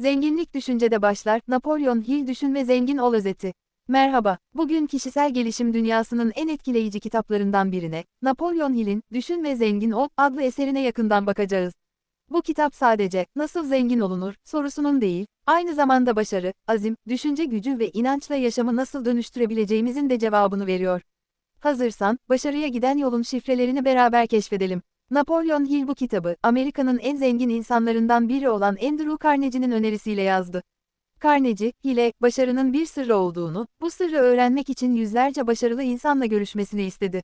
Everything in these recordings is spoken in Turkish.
Zenginlik düşüncede başlar, Napolyon Hill Düşün ve Zengin Ol özeti. Merhaba, bugün kişisel gelişim dünyasının en etkileyici kitaplarından birine, Napolyon Hill'in Düşün ve Zengin Ol adlı eserine yakından bakacağız. Bu kitap sadece, nasıl zengin olunur, sorusunun değil, aynı zamanda başarı, azim, düşünce gücü ve inançla yaşamı nasıl dönüştürebileceğimizin de cevabını veriyor. Hazırsan, başarıya giden yolun şifrelerini beraber keşfedelim. Napolyon Hill bu kitabı, Amerika'nın en zengin insanlarından biri olan Andrew Carnegie'nin önerisiyle yazdı. Carnegie, Hill'e, başarının bir sırrı olduğunu, bu sırrı öğrenmek için yüzlerce başarılı insanla görüşmesini istedi.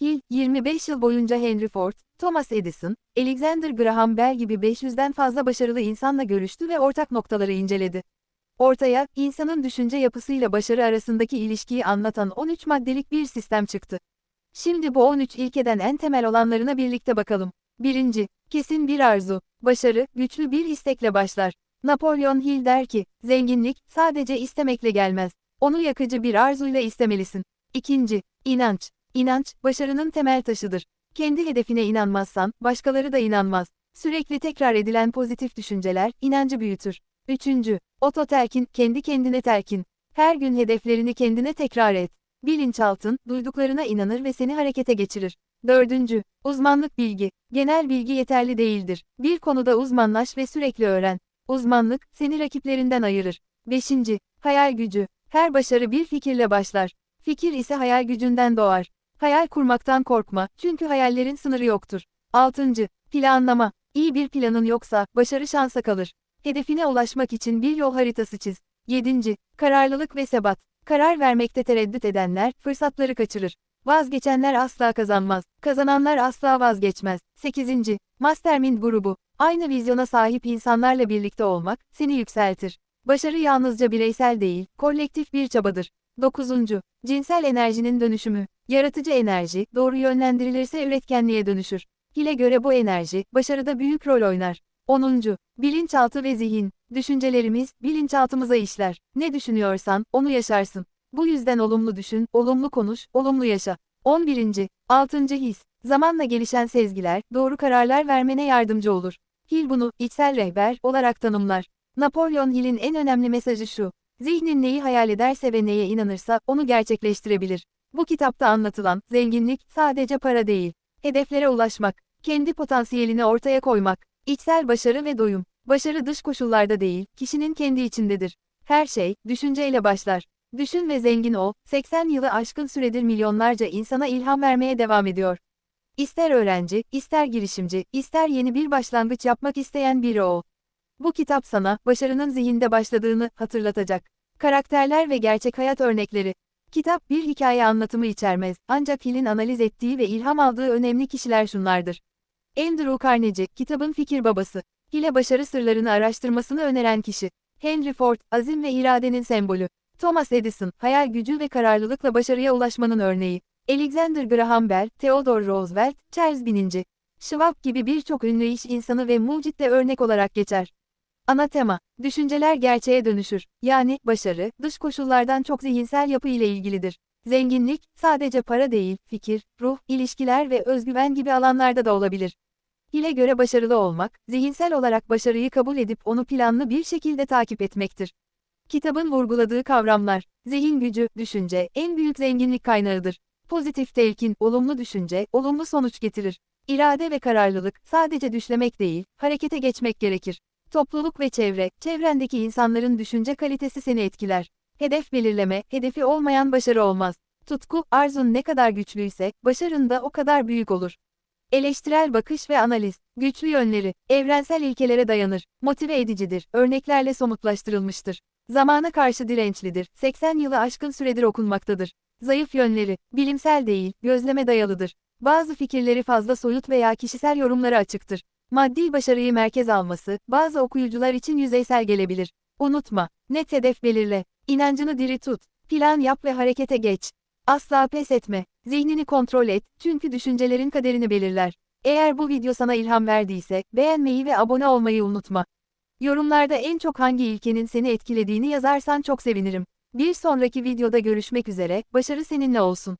Hill, 25 yıl boyunca Henry Ford, Thomas Edison, Alexander Graham Bell gibi 500'den fazla başarılı insanla görüştü ve ortak noktaları inceledi. Ortaya, insanın düşünce yapısıyla başarı arasındaki ilişkiyi anlatan 13 maddelik bir sistem çıktı. Şimdi bu 13 ilkeden en temel olanlarına birlikte bakalım. 1. Kesin bir arzu. Başarı, güçlü bir istekle başlar. Napolyon Hill der ki, zenginlik, sadece istemekle gelmez. Onu yakıcı bir arzuyla istemelisin. 2. İnanç. İnanç, başarının temel taşıdır. Kendi hedefine inanmazsan, başkaları da inanmaz. Sürekli tekrar edilen pozitif düşünceler, inancı büyütür. 3. Ototelkin, kendi kendine telkin. Her gün hedeflerini kendine tekrar et. Bilinçaltın, duyduklarına inanır ve seni harekete geçirir. 4. Uzmanlık bilgi. Genel bilgi yeterli değildir. Bir konuda uzmanlaş ve sürekli öğren. Uzmanlık, seni rakiplerinden ayırır. 5. Hayal gücü. Her başarı bir fikirle başlar. Fikir ise hayal gücünden doğar. Hayal kurmaktan korkma, çünkü hayallerin sınırı yoktur. 6. Planlama. İyi bir planın yoksa, başarı şansa kalır. Hedefine ulaşmak için bir yol haritası çiz. 7. Kararlılık ve sebat. Karar vermekte tereddüt edenler, fırsatları kaçırır. Vazgeçenler asla kazanmaz. Kazananlar asla vazgeçmez. 8. Mastermind grubu. Aynı vizyona sahip insanlarla birlikte olmak, seni yükseltir. Başarı yalnızca bireysel değil, kolektif bir çabadır. 9. Cinsel enerjinin dönüşümü. Yaratıcı enerji, doğru yönlendirilirse üretkenliğe dönüşür. Hile göre bu enerji, başarıda büyük rol oynar. 10. Bilinçaltı ve zihin. Düşüncelerimiz, bilinçaltımıza işler. Ne düşünüyorsan, onu yaşarsın. Bu yüzden olumlu düşün, olumlu konuş, olumlu yaşa. 11. 6. His. Zamanla gelişen sezgiler, doğru kararlar vermene yardımcı olur. Hill bunu, içsel rehber, olarak tanımlar. Napolyon Hill'in en önemli mesajı şu. Zihnin neyi hayal ederse ve neye inanırsa, onu gerçekleştirebilir. Bu kitapta anlatılan, zenginlik, sadece para değil. Hedeflere ulaşmak, kendi potansiyelini ortaya koymak, içsel başarı ve doyum. Başarı dış koşullarda değil, kişinin kendi içindedir. Her şey, düşünceyle başlar. Düşün ve zengin ol, 80 yılı aşkın süredir milyonlarca insana ilham vermeye devam ediyor. İster öğrenci, ister girişimci, ister yeni bir başlangıç yapmak isteyen biri ol. Bu kitap sana, başarının zihinde başladığını hatırlatacak. Karakterler ve gerçek hayat örnekleri. Kitap bir hikaye anlatımı içermez, ancak Hill'in analiz ettiği ve ilham aldığı önemli kişiler şunlardır. Andrew Carnegie, kitabın fikir babası. Hill'e başarı sırlarını araştırmasını öneren kişi. Henry Ford, azim ve iradenin sembolü. Thomas Edison, hayal gücü ve kararlılıkla başarıya ulaşmanın örneği. Alexander Graham Bell, Theodore Roosevelt, Charles Bininci. Schwab gibi birçok ünlü iş insanı ve mucitle örnek olarak geçer. Ana tema, düşünceler gerçeğe dönüşür. Yani, başarı, dış koşullardan çok zihinsel yapı ile ilgilidir. Zenginlik, sadece para değil, fikir, ruh, ilişkiler ve özgüven gibi alanlarda da olabilir. Hile göre başarılı olmak, zihinsel olarak başarıyı kabul edip onu planlı bir şekilde takip etmektir. Kitabın vurguladığı kavramlar, zihin gücü, düşünce, en büyük zenginlik kaynağıdır. Pozitif telkin, olumlu düşünce, olumlu sonuç getirir. İrade ve kararlılık, sadece düşlemek değil, harekete geçmek gerekir. Topluluk ve çevre, çevrendeki insanların düşünce kalitesi seni etkiler. Hedef belirleme, hedefi olmayan başarı olmaz. Tutku, arzun ne kadar güçlüyse, başarın da o kadar büyük olur. Eleştirel bakış ve analiz, güçlü yönleri, evrensel ilkelere dayanır, motive edicidir, örneklerle somutlaştırılmıştır. Zamana karşı dirençlidir, 80 yılı aşkın süredir okunmaktadır. Zayıf yönleri, bilimsel değil, gözleme dayalıdır. Bazı fikirleri fazla soyut veya kişisel yorumlara açıktır. Maddi başarıyı merkez alması, bazı okuyucular için yüzeysel gelebilir. Unutma, net hedef belirle, inancını diri tut, plan yap ve harekete geç. Asla pes etme, zihnini kontrol et, çünkü düşüncelerin kaderini belirler. Eğer bu video sana ilham verdiyse, beğenmeyi ve abone olmayı unutma. Yorumlarda en çok hangi ilkenin seni etkilediğini yazarsan çok sevinirim. Bir sonraki videoda görüşmek üzere, başarı seninle olsun.